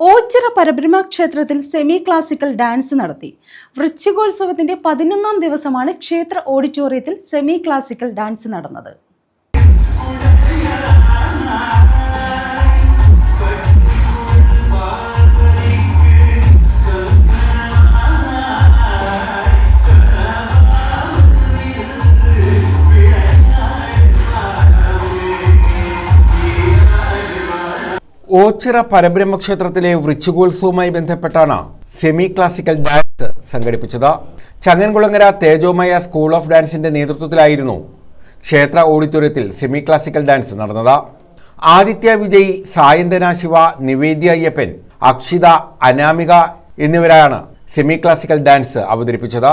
ഓച്ചിറ പരബ്രഹ്മ ക്ഷേത്രത്തിൽ semi classical dance നടത്തി. വൃശ്ചികോത്സവത്തിന്റെ പതിനൊന്നാം ദിവസമാണ് ക്ഷേത്ര ഓഡിറ്റോറിയത്തിൽ സെമി ക്ലാസിക്കൽ ഡാൻസ് നടന്നത്. ഓച്ചിറ പരബ്രഹ്മക്ഷേത്രത്തിലെ വൃച്ചികോത്സവവുമായി ബന്ധപ്പെട്ടാണ് സെമി ക്ലാസിക്കൽ ഡാൻസ് സംഘടിപ്പിച്ചത്. ചങ്ങൻകുളങ്ങര തേജോമയ സ്കൂൾ ഓഫ് ഡാൻസിന്റെ നേതൃത്വത്തിലായിരുന്നു ക്ഷേത്ര ഓഡിറ്റോറിയത്തിൽ സെമി ക്ലാസിക്കൽ ഡാൻസ് നടന്നത്. ആദിത്യ വിജയ് സായന്തന ശിവ നിവേദ്യ അയ്യപ്പൻ അക്ഷിത അനാമിക എന്നിവരാണ് സെമി ക്ലാസിക്കൽ ഡാൻസ് അവതരിപ്പിച്ചത്.